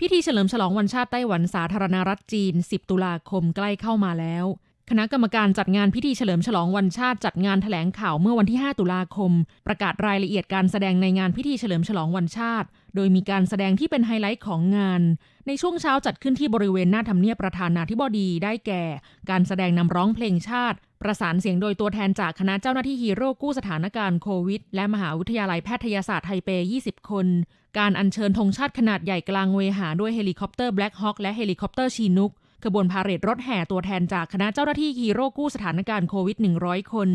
พิธีเฉลิมฉลองวันชาติไต้หวันสาธารณรัฐจีน 10 ตุลาคมใกล้เข้ามาแล้ว คณะกรรมการจัดงานพิธีเฉลิมฉลองวันชาติจัดงานแถลงข่าวเมื่อวันที่ 5 ตุลาคม ประกาศรายละเอียดการแสดงในงานพิธีเฉลิมฉลองวันชาติ โดยมีการแสดงที่เป็นไฮไลท์ของงาน ในช่วงเช้าจัดขึ้นที่บริเวณหน้าทำเนียบประธานาธิบดีได้แก่ การแสดงนำร้องเพลงชาติ ประสานเสียงโดยตัวแทนจากคณะเจ้าหน้าที่ฮีโร่กู้สถานการณ์โควิด และมหาวิทยาลัยแพทยศาสตร์ไทเป 20 คน การอัญเชิญธงชาติขนาดใหญ่กลางเวหาด้วยเฮลิคอปเตอร์แบล็กฮอ k และเฮลิคอปเตอร์ชีนุกขบวนพาเหรดรถแห่ตัวแทนจากคณะเจ้าหน้าที่ฮีโร่กู้สถานการณ์โควิด 100 คน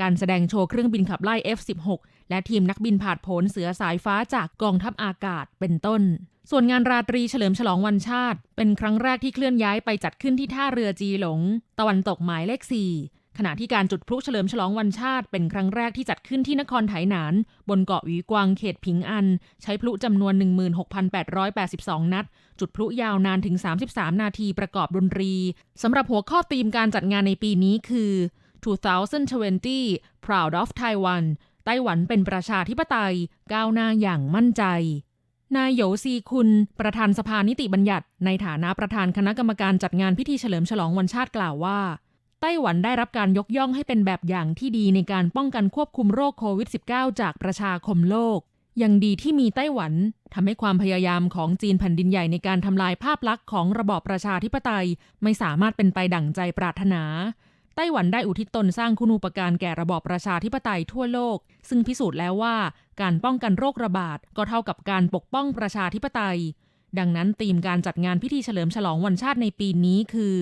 การแสดงโชว์เครื่องบินขับไล่ F-16 และทีมนักบินผาดโผนเสือสายฟ้าจากกองทัพอากาศเป็นต้น ส่วนงานราตรีเฉลิมฉลองวันชาติ เป็นครั้งแรกที่เคลื่อนย้ายไปจัดขึ้นที่ท่าเรือจีหลง ตะวันตกหมายเลข 4 ขณะที่การจุดพลุเฉลิมฉลองวันชาติเป็นครั้งแรกที่จัดขึ้นที่นครไถหนาน บนเกาะหวีกวางเขตผิงอัน ใช้พลุจำนวน 16,882 นัด จุดพลุยาวนานถึง 33 นาทีประกอบดนตรีสำหรับหัวข้อธีมการจัดงานในปีนี้คือ 2020 Proud of Taiwan ไต้หวันเป็นประชาธิปไตย ก้าวหน้าอย่างมั่นใจนายโยซีคุนประธานสภานิติบัญญัติ ในฐานะประธานคณะกรรมการจัดงานพิธีเฉลิมฉลองวันชาติกล่าวว่า ไต้หวันได้รับการยกย่องให้เป็นแบบอย่างที่ดีในการป้องกันควบคุมโรคโควิด -19 จากประชาคมโลก ยังดีที่มีไต้หวันทำให้ความพยายามของจีนแผ่นดินใหญ่ในการทำลายภาพลักษณ์ของระบอบประชาธิปไตย ไม่สามารถเป็นไปดั่งใจปรารถนา ไต้หวันได้อุทิศตนสร้างคุณูปการแก่ระบอบประชาธิปไตยทั่วโลก ซึ่งพิสูจน์แล้วว่า การป้องกันโรคระบาดก็เท่ากับการปกป้องประชาธิปไตย ดังนั้นธีมการจัดงานพิธีเฉลิมฉลองวันชาติในปีนี้คือ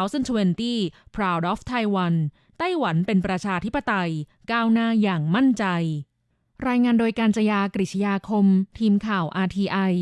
2020 Proud of Taiwan ไต้หวันเป็นประชาธิปไตย ก้าวหน้าอย่างมั่นใจ รายงานโดยการจยากริชยาคม ทีมข่าว RTI